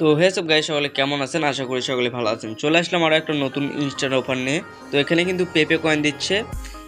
তো সব গাই সকলে কেমন আছেন? আশা করি সকলে ভালো আছেন। চলে আসলাম আরও একটা নতুন ইনস্টার অফার নিয়ে। তো এখানে কিন্তু পেপে কয়েন দিচ্ছে।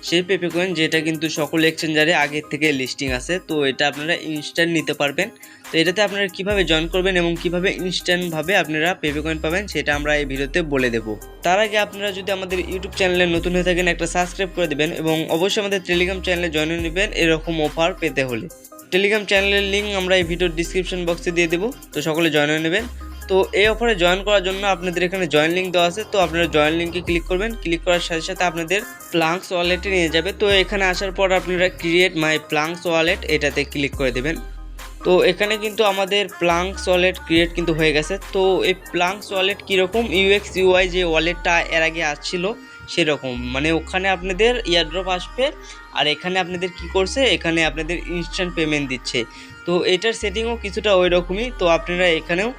সেই পেপে কয়েন যেটা কিন্তু সকল এক্সচেঞ্জারে আগের থেকে লিস্টিং আছে, তো এটা আপনারা ইনস্ট্যান্ট নিতে পারবেন। তো এটাতে আপনারা কীভাবে জয়েন করবেন এবং কীভাবে ইনস্ট্যান্টভাবে আপনারা পেপে কয়েন পাবেন, সেটা আমরা এই ভিডিওতে বলে দেব। তার আগে আপনারা যদি আমাদের ইউটিউব চ্যানেলে নতুন হয়ে থাকেন, একটা সাবস্ক্রাইব করে দেবেন এবং অবশ্যই আমাদের টেলিগ্রাম চ্যানেলে জয়েন নেবেন এরকম অফার পেতে হলে। টেলিগ্রাম চ্যানেলের লিঙ্ক আমরা এই ভিডিওর ডিসক্রিপশন বক্সে দিয়ে দেবো, তো সকলে জয়েন হয়ে নেবেন। তো এই অফারে জয়েন করার জন্য আপনাদের এখানে জয়েন লিঙ্ক দেওয়া আছে, তো আপনারা জয়েন লিঙ্কে ক্লিক করবেন ক্লিক করার সাথে সাথে আপনাদের প্লাংস ওয়ালেটে নিয়ে যাবে। তো এখানে আসার পর আপনারা ক্রিয়েট মাই প্লাংস ওয়ালেট এটাতে ক্লিক করে দেবেন। তো এখানে কিন্তু আমাদের প্লাঙ্কস ওয়ালেট ক্রিয়েট কিন্তু হয়ে গেছে। তো এই প্লাঙ্কস ওয়ালেট কীরকম ইউএক্স ইউআই যে ওয়ালেটটা এর আগে আসছিল সেরকম। মানে ওখানে আপনাদের ইয়ারড্রপ আসবে আর এখানে আপনাদের কি করছে, এখানে আপনাদের ইনস্ট্যান্ট পেমেন্ট দিচ্ছে। তো এটার সেটিংও কিছুটা ওই রকমই তো আপনারা এখানেও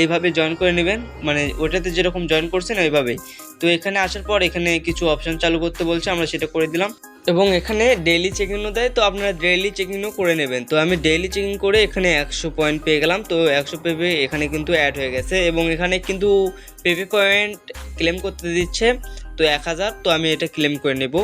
এইভাবে জয়েন করে নেবেন। মানে ওটাতে যেরকম জয়েন করছেন ওইভাবেই। তো এখানে আসার পর এখানে কিছু অপশন চালু করতে বলছে, আমরা সেটা করে দিলাম। এবং এখানে ডেইলি চেকিংও দেয়, তো আপনারা ডেইলি চেকিংও করে নেবেন। তো আমি ডেইলি চেকিং করে এখানে একশো পয়েন্ট পেয়ে গেলাম, তো একশো পেপে এখানে কিন্তু অ্যাড হয়ে গেছে এবং এখানে কিন্তু পেপে পয়েন্ট ক্লেম করতে দিচ্ছে, তো এক হাজার, তো আমি এটা ক্লেম করে নেব।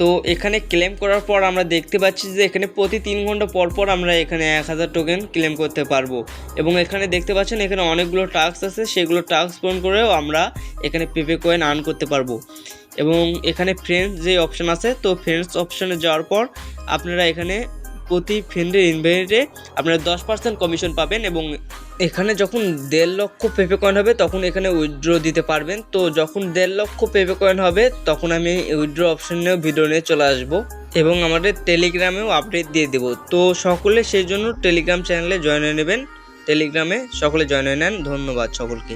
তো এখানে ক্লেম করার পর আমরা দেখতে পাচ্ছি যে এখানে প্রতি তিন ঘণ্টা পর পর আমরা এখানে এক হাজার টোকেন ক্লেম করতে পারব। এবং এখানে দেখতে পাচ্ছেন এখানে অনেকগুলো টাস্ক আছে, সেগুলো টাস্ক পূরণ করেও আমরা এখানে পেপে কয়েন আর্ন করতে পারব। এবং এখানে ফ্রেন্ডস যে অপশান আছে, তো ফ্রেন্ডস অপশানে যাওয়ার পর আপনারা এখানে প্রতি ফ্রেন্ডের ইনভেটে আপনারা দশ পার্সেন্ট কমিশন পাবেন এবং এখানে যখন দেড় লক্ষ পেপে কয়েন হবে, তখন এখানে উইথড্র দিতে পারবেন। তো যখন দেড় লক্ষ পেপে কয়েন হবে, তখন আমি উইথড্র অপশনেও ভিডিও নিয়ে চলে আসব এবং আমাদের টেলিগ্রামেও আপডেট দিয়ে দেবো। তো সকলে সেই জন্য টেলিগ্রাম চ্যানেলে জয়েন হয়ে নেবেন। টেলিগ্রামে সকলে জয়েন হয়ে নেন। ধন্যবাদ সকলকে।